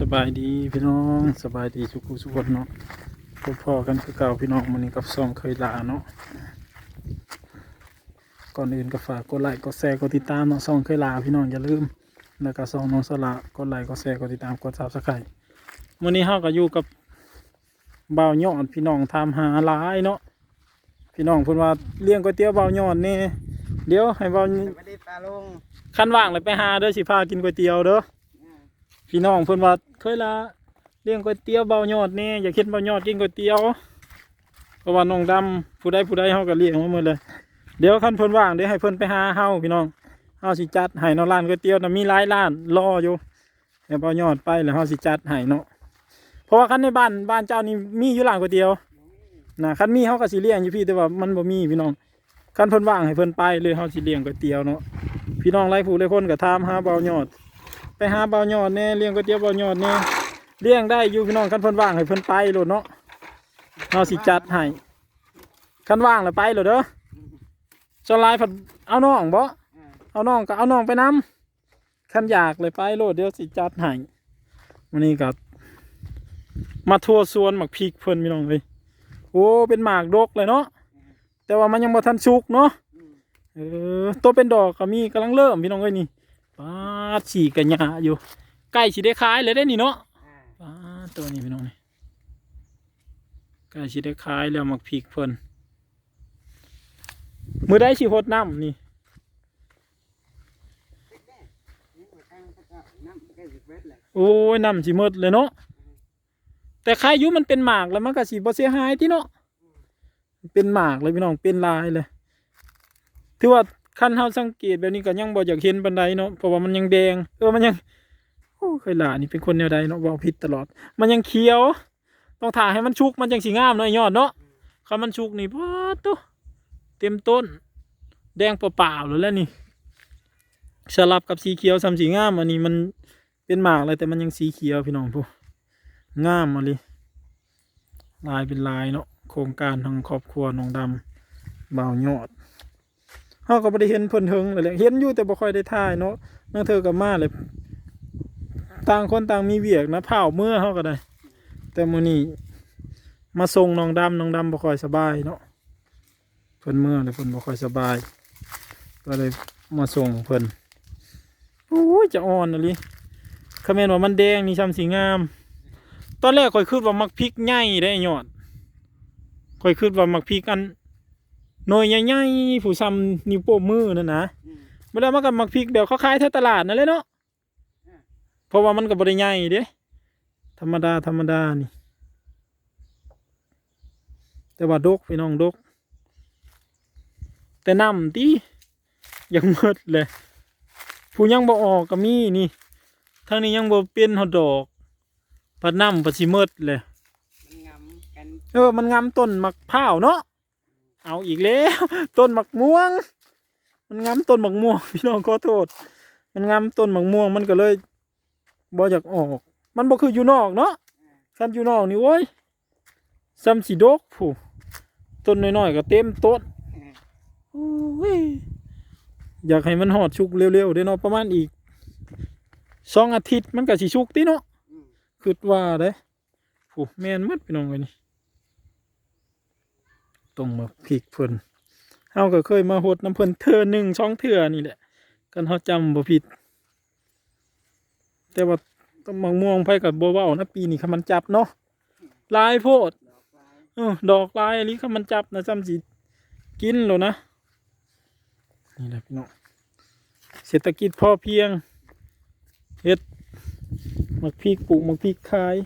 สบายดีพี่น้องสบายดีทุกผู้ทุกคนเนาะพบพอกันคือเก่าพี่น้องมันนี้กับซองเคยลาเนาะก่อนอื่นก็ฝากกดไลค์กดแชร์กดติดตามเนาะซองเคยลาพี่น้องอย่าลืมแล้วก็ซองน้องสละกดไลค์กดแชร์กดติดตามกดซับสไครต์วันนี้เฮาก็อยู่กับบ่าวยอดพี่น้องทำหาหลายเนาะพี่น้องเพิ่นว่าเลี้ยงก๋วยเตี๋ยวบ่าวยอดนี่เดี๋ยวให้บ่าวไม่ได้ปลาลงคันว่างเลยไปหาเด้อสิพากินก๋วยเตี๋ยวเด้อ พี่น้องเพิ่อนว่าเคยละเลี้ยงก๋วยเตี๋ยวเบายอดแนี่อย่าคิดเบายอดกินก๋วยเตี๋ยวเพราะว่าน้องดำผู้ใดผู้ใดเฮาก็เลี้ยงมาหมดเลย เดี๋ยวคันเพิ่อนว่างเดี๋ยวให้เพิ่อนไปหาเฮาพี่น้องเฮาสิจัดให้เนาะร้านก๋วยเตี๋ยวนะมีหลายร้านรออยู่เดี๋ยวเบายอดไปแล้วเฮาสิจัดให้เนาะเพราะว่าคันในบ้านบ้านเจ้านี่มีอยู่ร้านก๋วยเตี๋ยวนะคันมีเฮาก็สิเลี้ยงอยู่พี่แต่ว่ามันบ่มีพี่น้องคันเพิ่อนว่างให้เพิ่อนไปเลยเฮาสิเลี้ยงก๋วยเตี๋ยวเนาะพี่น้องหลายผู้หลายคนก็ถามหาเบายอด ไปหาเบาหยอดแน่เลี้ยงก๋วยเตี๋ยวเบาหยอดแน่เลี้ยงได้อยู่พี่น้องคันเพิ่นว่างให้เพิ่นไปโลดเนาะเราสิจัดให้คันว่างแล้วไปโลดเด้อสลายผัดเอาน้องบ่เอาน้องก็เอาน้องไปนํคันอยากเลยไปโลดเดี๋ยวสิจัดให้วันนี้ก็มาทัวร์สวนหมักพริกเพิ่นพี่น้องเอ้ยโอ้เป็นหมากดกเลยเนาะแต่ว่ามันยังบ่ทันสุกเนาะเออตัวเป็นดอกก็มีกำลังเริ่มพี่น้องเอ้ยนี่ ป้าดฉีกกันหยาอยู่ใกล้สิได้ขายเลยได้นี่เนาะป้าดตัวนี้พี่น้องนี่ใกล้สิได้ขายแล้วมักพริกเพิ่นมือได้สิหดน้ำนี่น้ำแค่สิบเมตรเลยโอ้ยน้ำสิหมดเลยเนาะแต่ใครอยู่มันเป็นหมากแล้วมันก็สิบ่เสียหายที่เนาะเป็นหมากเลยพี่น้องเป็นลายเลยถือว่า ขั้นเฮาสังเกตแบบนี้ก็ยังบ่อยากเห็นบันไดเนาะเพราะว่ามันยังแดงเออมันยังโอ้เคยล่ะนี่เป็นคนแนวใดเนาะเว้าผิดตลอด มันยังเขียว ต้องถ่ายให้มันชุกมันจังสีงามเนาะยอดเนาะคำมันชุกนี่พอตุ๊เต็มต้น แดงเปล่าๆเลยแล้วนี่สลับกับสีเขียวซ้ำสีงามอันนี้มันเป็นหมากเลยแต่มันยังสีเขียวพี่น้องผู้งามมาเลยลายเป็นลายเนาะโครงการทางครอบครัวน้องดำเบาวยอด เขาก็ไม่ได้เห็นเพิ่นเทิงเลยแหละเห็นอยู่แต่บ่ค่อยได้ถ่ายเนาะนั่งเธอกับมาเลยต่างคนต่างมีเวียกนะเผาเมื่อเขาก็ได้ แต่มื้อนี้มาส่งน้องดำน้องดำบ่ค่อยสบายเนาะเพิ่นเมื่อเลยเพิ่นบ่ค่อยสบาย ก็เลยมาส่งเพิ่นโอ้ยจะอ่อนอะลิคำเมนว่ามันแดงนี่ช้ำสีงาม ตอนแรกข่อยคิดว่ามักพริกใหญ่ได้ยอดข่อยคิดว่ามักพริกอัน หน่วยใหญ่ๆผู้ซ้ำนิ้วโป้งมือนั่นนะเวลามากับมักพริกเดี๋ยวเขาขายแถวตลาดนั่นเลยเนาะเพราะว่ามันก็บ่ได้ใหญ่เด้ธรรมดาธรรมดานี่ แต่ว่าดกพี่น้องดก แต่น้ำตียังหมดเลยผู้ยังบ่ออกก็มีนี่ทางนี้ยังบ่เป็นหอดดอกปัดน้ำปัดสิหมดเลยมันงำกันเออมันงามต้นมักพร้าวเนาะ เอาอีกแล้ว ต้นมักม่วง มันงามต้นมักม่วง พี่น้องขอโทษ มันงามต้นมักม่วงมันก็เลยบ่อยากออก มันบ่คืออยู่นอกเนาะคันอยู่นอกนี่โว้ยซ้ำสีดกผู้ต้นน้อยๆก็เต็มต้นโอ้ยอยากให้มันหอดชุกเร็วๆเด้เนาะประมาณอีกสองอาทิตย์มันก็สิชุกติเนาะคิดว่าเด้ผู้แม่นหมัดพี่น้องเลยนี่ ตรงมาพริกเพิ่นเฮาก็เคยมาหดน้ำเพิ่นเทื่อหนึ่งช่องเทื่อนี่แหละกันเฮาจำบ่ผิด แต่ว่าต้นมะม่วงไผกับบัวเว้านะปีนี้คำมันจับเนาะลายโพดดอกไม้เออดอกลายอันนี้คมันจับนะจำสิกินแล้วนะ นี่แหละพี่น้องเศรษฐกิจพอเพียงเฮ็ดมักพริกปลูกมักพริกขาย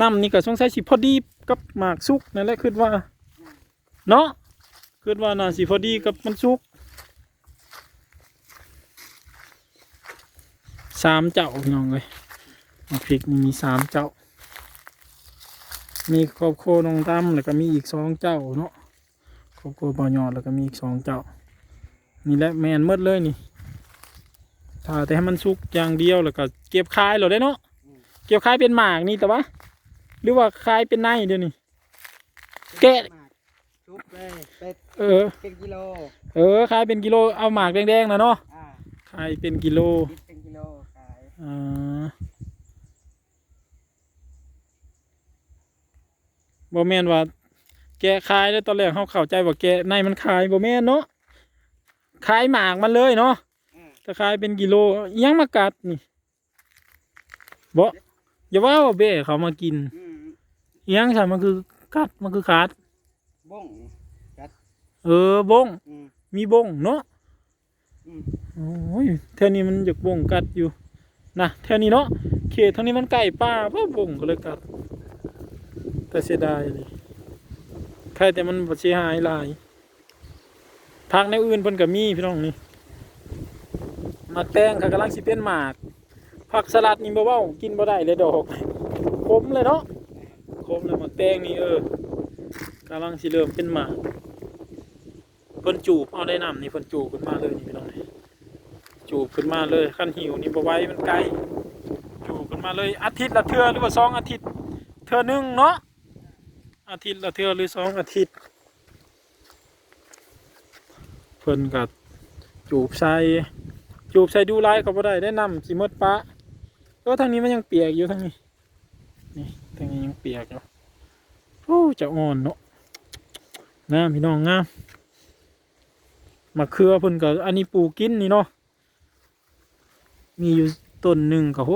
น้ำนี่ก็สงสัยสิพอดีกับหมากสุกนั่นแหละคิดว่า เนาะคิดว่าน่าสิพอดีกับมันสุกสามเจ้าพี่น้องเลยมักพริกนี่มีสามเจ้า มีครอบครัวน้องตั้มแล้วก็มีอีกสองเจ้าเนาะครอบครัวบ่อยอดแล้วก็มีอีกสองเจ้านี่แหละแมนหมดเลยนี่ถ้าแต่ให้มันสุกอย่างเดียวแล้วก็เก็บขายเราได้เนาะเก็บขายเป็นหมากนี่แต่ว่า หรือว่าขายเป็นในเดี๋ยวนี้แกะ เป็ดเออ เป็นกิโลเออขายเป็นกิโลเอาหมากแดงๆนะเนาะขายเป็นกิโลคิเป็นกิโลขายอ่าบ่แมนว่า แกขายแล้วตอนแรกเขาเข้าใจว่าแกในมันขายบอแมนเนาะขายหมากมันเลยเนาะแต่ขายเป็นกิโลยังมากัดนี่บ่อย่าว่าว่าเบ้เขามากินยังใช่มันคือกัดมันคือขาด บ้งเออบง อืม มีบงเนาะอืม โอ้ยแถวนี้มันอยากบงกัดอยู่นะแถวนี้เนาะเขตทางนี้มันใกล้ป่าบ่บงก็เลยกัด แต่เสียดายเลยใครแต่มันบ่เสียหายหลายพักในวอื่นเพิ่นก็มีพี่น้องนี่หมากแตงเขากำลังสิเป็นหมากผักสลัดนี่บ่เว้ากินบ่ได้เลยดอกขมเลยเนาะขมเลยหมากแตงนี่เออ กำลังสิเริ่มเป็นมาเพิ่นจูบเอาได้น้ำนี่เพิ่นจูบขึ้นมาเลยนี่พี่น้องนี่จูบขึ้นมาเลยคันหิวนี่บ่ไหว้มันไกลจูบขึ้นมาเลยอาทิตย์ละเทื่อหรือว่าสองอาทิตย์เทื่อหนึงเนาะอาทิตย์ละเทื่อหรือสองอาทิตย์ เพิ่นก็จูบใส่จูบใส่ดูไลายเขาบ่ได้ได้นำสิมดปะเออทางนี้มันยังเปียกอยู่ทางนี้นี่ทางนี้ยังเปียกอยู่โอ้จะอ่อนเนาะ งามพี่น้องงามมะเขือเพิ่นก็อันนี้ปลูกกินนี่เนาะมีอยู่ต้นหนึ่งก็โห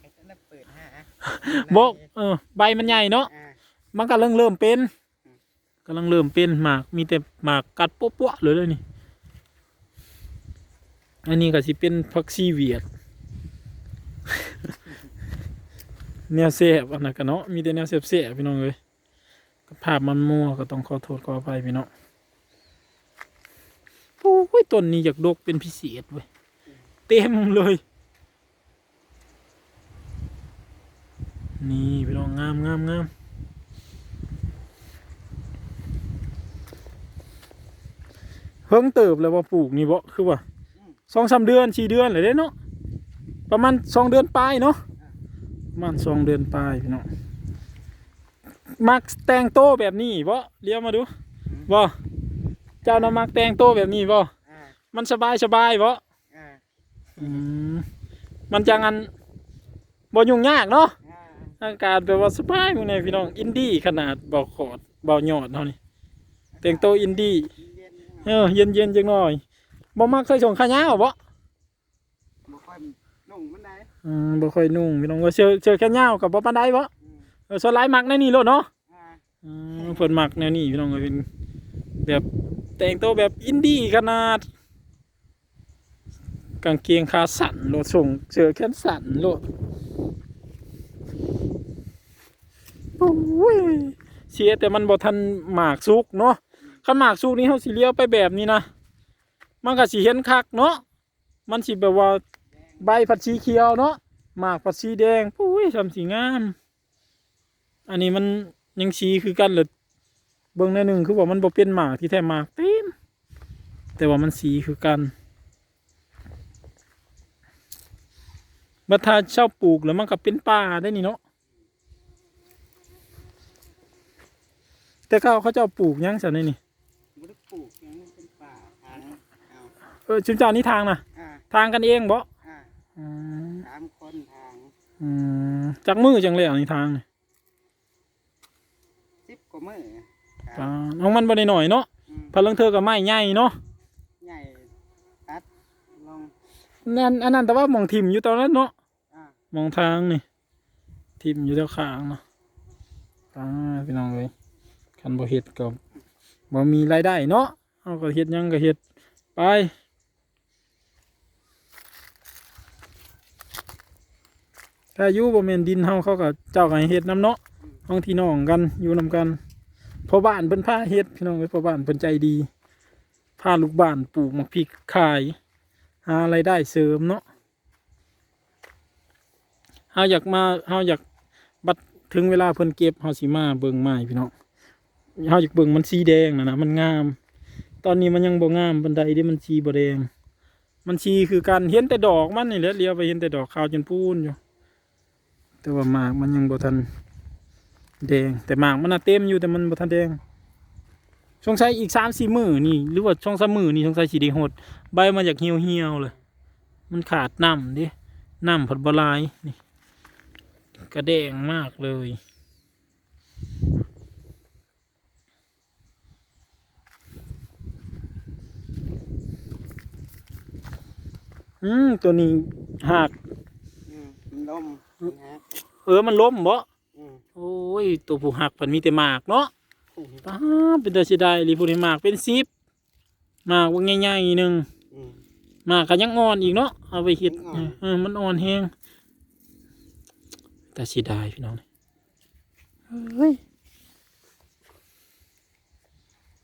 ไปจะได้เปิดหาบอกเออใบมันใหญ่เนาะอ่ามันกำลังเริ่มเป็นกำลังเริ่มเป็นหมากมีแต่หมากกัดปุ๊ะๆเลยเลยนี่อันนี้ก็สิเป็นพักซีเวียดแนวเสียบอันนั้นกันเนาะมีแต่แนวเสียบเสียบพี่น้องเลย ภาพมันมัวก็ต้องขอโทษขออภัยพี่น้องโอ้ยต้นนี้อยากดกเป็นพิเศษเว้ยเต็มเลย นี่พี่น้องงามงามงามเพิ่งเติบแล้วว่าปลูกนี่บ่คือว่าสองสามเดือนสี่เดือนเลยเด้เนาะประมาณสองเดือนปลายเนาะประมาณสองเดือนปลายพี่น้อง มักแต่งโตแบบนี้บ่เลี้ยวมาดูบ่เจ้าน่ะมักแต่งโตแบบนี้บ่อ่ามันสบายสบายบ่อ่าอืมมันจังอันบ่ยุ่งยากเนาะอ่าอากาศแบบว่าสบายพวกนี้พี่น้องอินดี้ขนาดเบาขอดเบาหยอดเท่านี้แต่งตัวอินดี้เย็นเออเย็นเย็นๆจังหน่อยบ่มักเคยส่งขายาวบ่บ่ค่อยนุ่งมันได้อืมบ่ค่อยนุ่งพี่น้องว่าเสื้อเสื้อแขนยาวกับบ่ปานใดบ่ อืมเออส่วนหลายมักในนี่โลดเนาะอ่าอืมเพิ่นมักแนวนี้พี่น้องก็เป็นแบบแต่งตัวแบบอินดี้ขนาด กางเกงขาสั้นโลดส่งเสื้อแขนสั้นโลดโอ้ยเสียแต่มันบ่ทันหมากสุกเนาะคันหมากสุกนี่เฮาสิเลี้ยวไปแบบนี้นะมันก็สิเห็นคักเนาะมันสิแบบว่าใบผัดสีเขียวเนาะหมากผัดสีแดงโอ้ยทำสีงาม อันนี้มันยังสีคือกันเลยเบิ่งในหนึ่งคือว่ามันบ่เป็นหมากที่แท้หมากเต็มแต่ว่ามันสีคือกันบัดถ้าเช่าปลูกแล้วมันก็เป็นป่าได้นี่เนาะแต่เขาเขาเจ้าปลูกหยังสันนี่นี่บ่ได้ปลูกหยังเป็นป่าทางเอาเออชุมเจ้านี่ทางนะอ่าทางกันเองบ่อ่าอืมสามคนทางอืมจากมือจังเลยอะนี่ทางนี่สิบก ว่ามื้ออ่าน้องมันบ่ได้หน่อยเนาะอืมพลังเธอกับไม้ใหญ่เนาะใหญ่ตัดลงนั่นอันนั้นแต่ว่าหมองทิมอยู่ตอนนั้นเนาะ อ่า มองทางนี่ทิมอยู่แถวข้างเนาะอ่าพี่น้องเลยคันบ่เฮ็ดก็บ่มีรายได้เนาะเอาก็เฮ็ดหยังก็เฮ็ดไปถ้าอยู่บ่แม่นดินเฮาเขาก็เจ้าก็ให้เฮ็ดนํเนาะห้องที่น้องกันอยู่นำกัน พ่อบ้านเพิ่นพาเฮ็ดพี่น้องเอ้ยพ่อบ้านเพิ่นใจดีพาลูกบ้านปลูกมะพริกขายหารายได้เสริมเนาะเฮาอยากมาเฮาอยากบัดถึงเวลาเพิ่นเก็บเฮาสิมาเบิ่งไม้พี่น้องเฮาอยากเบิ่งมันสีแดงนะนะมันงาม ตอนนี้มันยังบ่งามปานใดเด้มันสีบ่แดง มันสีคือกันเห็นแต่ดอกมันนี่แหละเลี้ยวไปเห็นแต่ดอกขาวจนพูนอยู่ แต่ว่ามากมันยังบ่ทัน แดงแต่หมากมันน่ะเต็มอยู่แต่มันบ่ทันแดงสงสัยอีกสามสี่มือนี่หรือว่าช่องสามมือนี่สงสัยสีดีหด ใบมันอยากเหี่ยวเหี่ยวเลย มันขาดน้ำดิน้ำผดบลายนี่กระแดงมากเลย อืมตัวนี้หักล้มเออมันล้มบ่ โอ้ย ตัวผู้หักมันมีแต่หมากเนาะป้าบเป็นตัวเสียดายอีหลีผู้นี้หมากเป็นซิปหมากว่าง่ายๆหนึ่งอืมหมากก็ยังอ่อนอีกเนาะเอาไปเฮ็ดมันอ่อนเออมันอ่อนแฮงแต่เสียดายพี่น้องเฮ้ย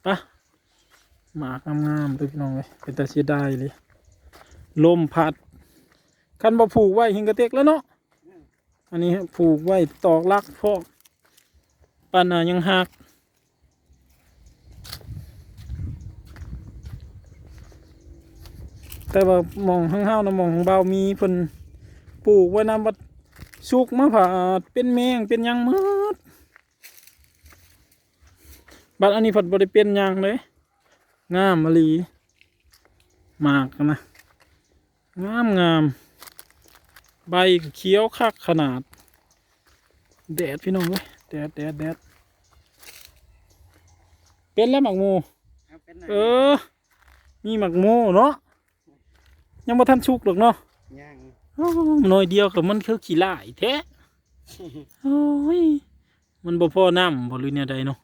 ไปะหมากงามๆตัวพี่น้องเลยเป็นแต่เสียดายเลยลมพัดคันบ่ผูกไว้หิงกระเตกแล้วเนาะ อันนี้ผูกไว้ตอกลักพอกปานายังหักแต่ว่ามองข้างเฮานะมองของเบามีเพิ่นปลูกไว้นำบัดสุกมาผ่าดเป็นแมงเป็นยังมืดบัดอันนี้เพิ่นบ่ได้เป็นยังเลยงามมะลีมากนะงามงาม ใบก็เขียวคักขนาด แดดพี่น้องเว้ยแดดแดดแดดเป็นแล้วหมักหมูเอาเป็นไงเออ มีหมักโมเนาะยังบ่ทันชุกหรอกเนาะย่างอ้าวหน่อยเดียวกับมันคือขี้ลายแท้โอ้ยมันบ่พอน้ำบ่หรือเนี่ยใดเนาะ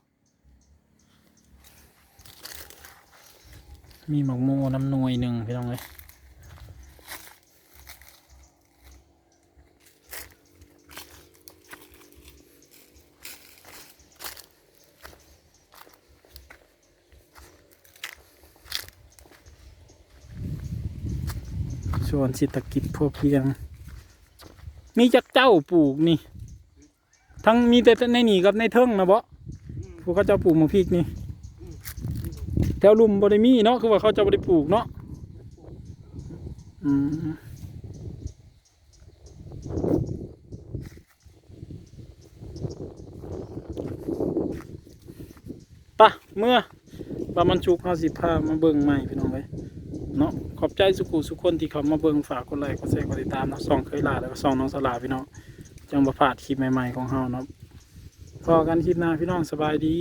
มีหมักโมน้ำหน่วยหนึ่งพี่น้องเลย ส่วนเศรษฐกิจพอเพียง มีจักเจ้าปลูกนี่ ทั้งมีแต่ในนี่กับในเทิงนะบ่พวกเขาเจ้าปลูกมะพริกนี่แถวลุมบ่ได้มีเนาะคือว่าเขาเจะบ่ได้ปลูกเนาะอืมปะเมื่อปามันชุกเฮาสิพามาเบิ่งใหม่พี่น้องเอ้เนาะ ขอบใจสุขุสุกคนที่เขามาเบิ่งฝากกดไลค์กดแชร์กดติดตามนะส่องเคยลาแล้วก็ส่องน้องสลาพี่น้องจังบ่พลาดคลิปใหม่ๆของเฮาเนาะพอกันคลิปหน้าพี่น้องสบายดี